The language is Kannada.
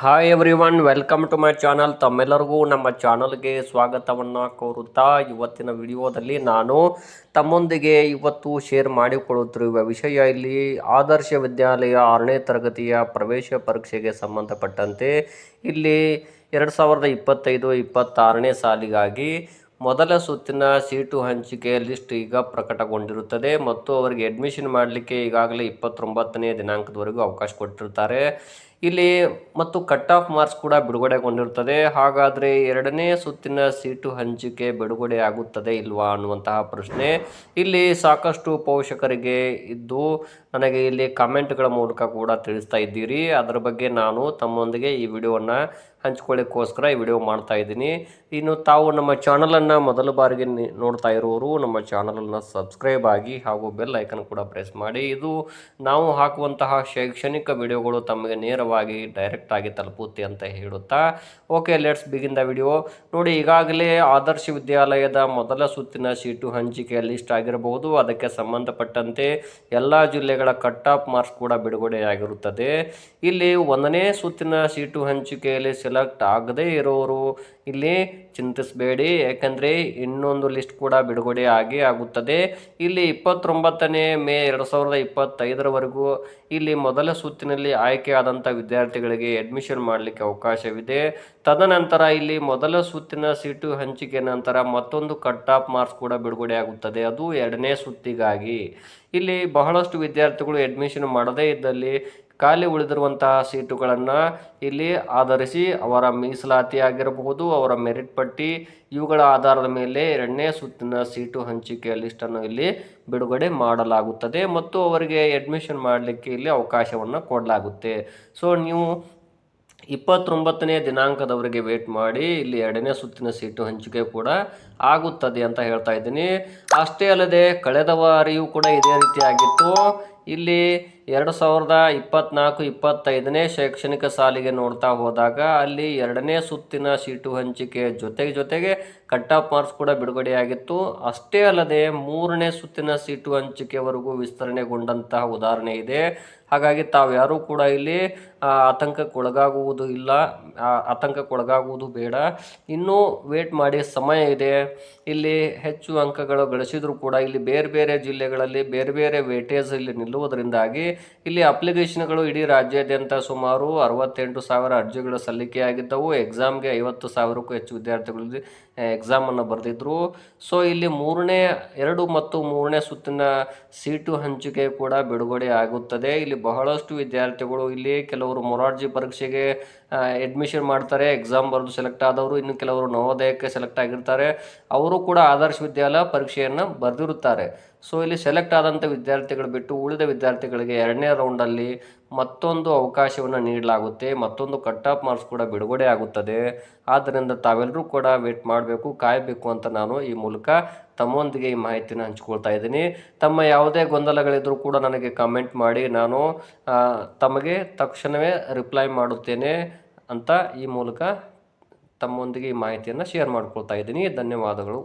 Hi everyone welcome to my channel ತಮ್ಮೆಲ್ಲರಿಗೂ ನಮ್ಮ ಚಾನಲ್ಗೆ ಸ್ವಾಗತವನ್ನು ಕೋರುತ್ತಾ ಇವತ್ತಿನ ವಿಡಿಯೋದಲ್ಲಿ ನಾನು ತಮ್ಮೊಂದಿಗೆ ಇವತ್ತು ಶೇರ್ ಮಾಡಿಕೊಳ್ಳುತ್ತಿರುವ ವಿಷಯ ಇಲ್ಲಿ ಆದರ್ಶ ವಿದ್ಯಾಲಯ ಆರನೇ ತರಗತಿಯ ಪ್ರವೇಶ ಪರೀಕ್ಷೆಗೆ ಸಂಬಂಧಪಟ್ಟಂತೆ ಇಲ್ಲಿ ಎರಡು ಸಾವಿರದ ಇಪ್ಪತ್ತೈದು, ಇಪ್ಪತ್ತಾರನೇ ಸಾಲಿಗಾಗಿ ಮೊದಲ ಸುತ್ತಿನ ಸೀಟು ಹಂಚಿಕೆ ಲಿಸ್ಟ್ ಈಗ ಪ್ರಕಟಗೊಂಡಿರುತ್ತದೆ ಮತ್ತು ಅವರಿಗೆ ಅಡ್ಮಿಷನ್ ಮಾಡಲಿಕ್ಕೆ ಈಗಾಗಲೇ ಇಪ್ಪತ್ತೊಂಬತ್ತನೇ ದಿನಾಂಕದವರೆಗೂ ಅವಕಾಶ ಕೊಟ್ಟಿರ್ತಾರೆ ಇಲ್ಲಿ ಮತ್ತು ಕಟ್ ಆಫ್ ಮಾರ್ಕ್ಸ್ ಕೂಡ ಬಿಡುಗಡೆಗೊಂಡಿರುತ್ತದೆ. ಹಾಗಾದರೆ ಎರಡನೇ ಸುತ್ತಿನ ಸೀಟು ಹಂಚಿಕೆ ಬಿಡುಗಡೆ ಆಗುತ್ತದೆ ಇಲ್ವಾ ಅನ್ನುವಂತಹ ಪ್ರಶ್ನೆ. ಇಲ್ಲಿ ಸಾಕಷ್ಟು ಪೋಷಕರಿಗೆ ಇದ್ದು ನನಗೆ ಇಲ್ಲಿ ಕಮೆಂಟ್ಗಳ ಮೂಲಕ ಕೂಡ ತಿಳಿಸ್ತಾ ಇದ್ದೀರಿ. ಅದರ ಬಗ್ಗೆ ನಾನು ತಮ್ಮೊಂದಿಗೆ ಈ ವಿಡಿಯೋವನ್ನು ಹಂಚ್ಕೊಳ್ಳಿಕ್ಕೋಸ್ಕರ ಈ ವಿಡಿಯೋ ಮಾಡ್ತಾ ಇದ್ದೀನಿ. ಇನ್ನು ತಾವು ನಮ್ಮ ಚಾನಲನ್ನು ಮೊದಲ ಬಾರಿಗೆ ನೋಡ್ತಾ ಇರುವವರು ನಮ್ಮ ಚಾನಲನ್ನು ಸಬ್ಸ್ಕ್ರೈಬ್ ಆಗಿ ಹಾಗೂ ಬೆಲ್ ಐಕನ್ ಕೂಡ ಪ್ರೆಸ್ ಮಾಡಿ. ಇದು ನಾವು ಹಾಕುವಂತಹ ಶೈಕ್ಷಣಿಕ ವಿಡಿಯೋಗಳು ತಮಗೆ ನೇರವಾಗಿ ಡೈರೆಕ್ಟ್ ಆಗಿ ತಲುಪುತ್ತೆ ಅಂತ ಹೇಳುತ್ತಾ? Okay let's begin the video ನೋಡಿ, ಈಗಾಗಲೇ ಆದರ್ಶ ವಿದ್ಯಾಲಯದ ಮೊದಲ ಸುತ್ತಿನ ಸೀಟು ಹಂಚಿಕೆ ಲಿಸ್ಟ್ ಆಗಿರಬಹುದು. ಅದಕ್ಕೆ ಸಂಬಂಧಪಟ್ಟಂತೆ ಎಲ್ಲ ಜಿಲ್ಲೆಗಳ ಕಟ್ ಆಫ್ ಮಾರ್ಕ್ಸ್ ಕೂಡ ಬಿಡುಗಡೆಯಾಗಿರುತ್ತದೆ. ಇಲ್ಲಿ ಒಂದನೇ ಸುತ್ತಿನ ಸೀಟು ಹಂಚಿಕೆಯಲ್ಲಿ ಸೆಲೆಕ್ಟ್ ಆಗದೇ ಇರೋರು ಇಲ್ಲಿ ಚಿಂತಿಸಬೇಡಿ, ಯಾಕಂದರೆ ಇನ್ನೊಂದು ಲಿಸ್ಟ್ ಕೂಡ ಬಿಡುಗಡೆ ಆಗಿ ಆಗುತ್ತದೆ. ಇಲ್ಲಿ ಇಪ್ಪತ್ತೊಂಬತ್ತನೇ ಮೇ ಎರಡು ಸಾವಿರದ ಇಪ್ಪತ್ತೈದರವರೆಗೂ ಇಲ್ಲಿ ಮೊದಲ ಸುತ್ತಿನಲ್ಲಿ ಆಯ್ಕೆಯಾದಂಥ ವಿದ್ಯಾರ್ಥಿಗಳಿಗೆ ಅಡ್ಮಿಷನ್ ಮಾಡಲಿಕ್ಕೆ ಅವಕಾಶವಿದೆ. ತದನಂತರ ಇಲ್ಲಿ ಮೊದಲ ಸುತ್ತಿನ ಸೀಟು ಹಂಚಿಕೆ ನಂತರ ಮತ್ತೊಂದು ಕಟ್ ಆಫ್ ಮಾರ್ಕ್ಸ್ ಕೂಡ ಬಿಡುಗಡೆ ಆಗುತ್ತದೆ. ಅದು ಎರಡನೇ ಸುತ್ತಿಗಾಗಿ. ಇಲ್ಲಿ ಬಹಳಷ್ಟು ವಿದ್ಯಾರ್ಥಿಗಳು ಅಡ್ಮಿಷನ್ ಮಾಡದೇ ಇದ್ದಲ್ಲಿ ಖಾಲಿ ಉಳಿದಿರುವಂತಹ ಸೀಟುಗಳನ್ನು ಇಲ್ಲಿ ಆಧರಿಸಿ ಅವರ ಮೀಸಲಾತಿ ಆಗಿರಬಹುದು ಅವರ ಮೆರಿಟ್ ಪಟ್ಟಿ, ಇವುಗಳ ಆಧಾರದ ಮೇಲೆ ಎರಡನೇ ಸುತ್ತಿನ ಸೀಟು ಹಂಚಿಕೆಯ ಲಿಸ್ಟನ್ನು ಇಲ್ಲಿ ಬಿಡುಗಡೆ ಮಾಡಲಾಗುತ್ತದೆ ಮತ್ತು ಅವರಿಗೆ ಅಡ್ಮಿಷನ್ ಮಾಡಲಿಕ್ಕೆ ಇಲ್ಲಿ ಅವಕಾಶವನ್ನು ಕೊಡಲಾಗುತ್ತೆ. ಸೊ ನೀವು ಇಪ್ಪತ್ತೊಂಬತ್ತನೇ ದಿನಾಂಕದವರೆಗೆ ವೇಟ್ ಮಾಡಿ, ಇಲ್ಲಿ ಎರಡನೇ ಸುತ್ತಿನ ಸೀಟು ಹಂಚಿಕೆ ಕೂಡ ಆಗುತ್ತದೆ ಅಂತ ಹೇಳ್ತಾ ಇದ್ದೀನಿ. ಅಷ್ಟೇ ಅಲ್ಲದೆ, ಕಳೆದ ಬಾರಿಯೂ ಕೂಡ ಇದೇ ರೀತಿಯಾಗಿತ್ತು. ಇಲ್ಲಿ ಎರಡು ಸಾವಿರದ ಇಪ್ಪತ್ನಾಲ್ಕು, ಇಪ್ಪತ್ತೈದನೇ ಶೈಕ್ಷಣಿಕ ಸಾಲಿಗೆ ನೋಡ್ತಾ ಹೋದಾಗ ಅಲ್ಲಿ ಎರಡನೇ ಸುತ್ತಿನ ಸೀಟು ಹಂಚಿಕೆ ಜೊತೆಗೆ ಜೊತೆಗೆ ಕಟ್ ಆಫ್ ಮಾರ್ಕ್ಸ್ ಕೂಡ ಬಿಡುಗಡೆಯಾಗಿತ್ತು. ಅಷ್ಟೇ ಅಲ್ಲದೆ ಮೂರನೇ ಸುತ್ತಿನ ಸೀಟು ಹಂಚಿಕೆವರೆಗೂ ವಿಸ್ತರಣೆಗೊಂಡಂತಹ ಉದಾಹರಣೆ ಇದೆ. ಹಾಗಾಗಿ ತಾವ್ಯಾರೂ ಕೂಡ ಇಲ್ಲಿ ಆತಂಕಕ್ಕೊಳಗಾಗುವುದು ಇಲ್ಲ. ಆತಂಕಕ್ಕೊಳಗಾಗುವುದು ಬೇಡ. ಇನ್ನೂ ವೇಟ್ ಮಾಡಿ, ಸಮಯ ಇದೆ. ಇಲ್ಲಿ ಹೆಚ್ಚು ಅಂಕಗಳು ಗಳಿಸಿದರೂ ಕೂಡ ಇಲ್ಲಿ ಬೇರೆ ಬೇರೆ ಜಿಲ್ಲೆಗಳಲ್ಲಿ ಬೇರೆ ಬೇರೆ ವೇಟೇಜ್ ಇಲ್ಲಿ ನಿಲ್ಲುವುದರಿಂದಾಗಿ ಇಲ್ಲಿ ಅಪ್ಲಿಕೇಶನ್ಗಳು ಇಡೀ ರಾಜ್ಯಾದ್ಯಂತ ಸುಮಾರು ಅರವತ್ತೆಂಟು ಸಾವಿರ ಅರ್ಜಿಗಳು ಸಲ್ಲಿಕೆಯಾಗಿದ್ದವು. ಎಕ್ಸಾಮ್ಗೆ ಐವತ್ತು ಸಾವಿರಕ್ಕೂ ಹೆಚ್ಚು ವಿದ್ಯಾರ್ಥಿಗಳು ಎಕ್ಸಾಮನ್ನು ಬರೆದಿದ್ರು. ಸೊ, ಇಲ್ಲಿ ಮೂರನೇ, ಎರಡು ಮತ್ತು ಮೂರನೇ ಸುತ್ತಿನ ಸೀಟು ಹಂಚಿಕೆ ಕೂಡ ಬಿಡುಗಡೆ ಆಗುತ್ತದೆ. ಇಲ್ಲಿ ಬಹಳಷ್ಟು ವಿದ್ಯಾರ್ಥಿಗಳು ಇಲ್ಲಿ ಕೆಲವರು ಮೊರಾರ್ಜಿ ಪರೀಕ್ಷೆಗೆ ಅಡ್ಮಿಷನ್ ಮಾಡ್ತಾರೆ ಎಕ್ಸಾಮ್ ಬರೆದು ಸೆಲೆಕ್ಟ್ ಆದವರು, ಇನ್ನು ಕೆಲವರು ನವೋದಯಕ್ಕೆ ಸೆಲೆಕ್ಟ್ ಆಗಿರ್ತಾರೆ. ಅವರು ಕೂಡ ಆದರ್ಶ ವಿದ್ಯಾಲಯ ಪರೀಕ್ಷೆಯನ್ನು ಬರೆದಿರುತ್ತಾರೆ. ಸೊ ಇಲ್ಲಿ ಸೆಲೆಕ್ಟ್ ಆದಂಥ ವಿದ್ಯಾರ್ಥಿಗಳು ಬಿಟ್ಟು ಉಳಿದ ವಿದ್ಯಾರ್ಥಿಗಳಿಗೆ ಎರಡನೇ ರೌಂಡಲ್ಲಿ ಮತ್ತೊಂದು ಅವಕಾಶವನ್ನು ನೀಡಲಾಗುತ್ತೆ. ಮತ್ತೊಂದು ಕಟ್ ಆಫ್ ಮಾರ್ಕ್ಸ್ ಕೂಡ ಬಿಡುಗಡೆ ಆಗುತ್ತದೆ. ಆದ್ದರಿಂದ ತಾವೆಲ್ಲರೂ ಕೂಡ ವೇಟ್ ಮಾಡಬೇಕು, ಕಾಯಬೇಕು ಅಂತ ನಾನು ಈ ಮೂಲಕ ತಮ್ಮೊಂದಿಗೆ ಈ ಮಾಹಿತಿನ ಹಂಚ್ಕೊಳ್ತಾ ಇದ್ದೀನಿ. ತಮ್ಮ ಯಾವುದೇ ಗೊಂದಲಗಳಿದ್ದರೂ ಕೂಡ ನನಗೆ ಕಮೆಂಟ್ ಮಾಡಿ. ನಾನು ತಮಗೆ ತಕ್ಷಣವೇ ರಿಪ್ಲೈ ಮಾಡುತ್ತೇನೆ ಅಂತ ಈ ಮೂಲಕ ತಮ್ಮೊಂದಿಗೆ ಈ ಮಾಹಿತಿಯನ್ನು ಶೇರ್ ಮಾಡ್ಕೊಳ್ತಾ ಇದ್ದೀನಿ. ಧನ್ಯವಾದಗಳು.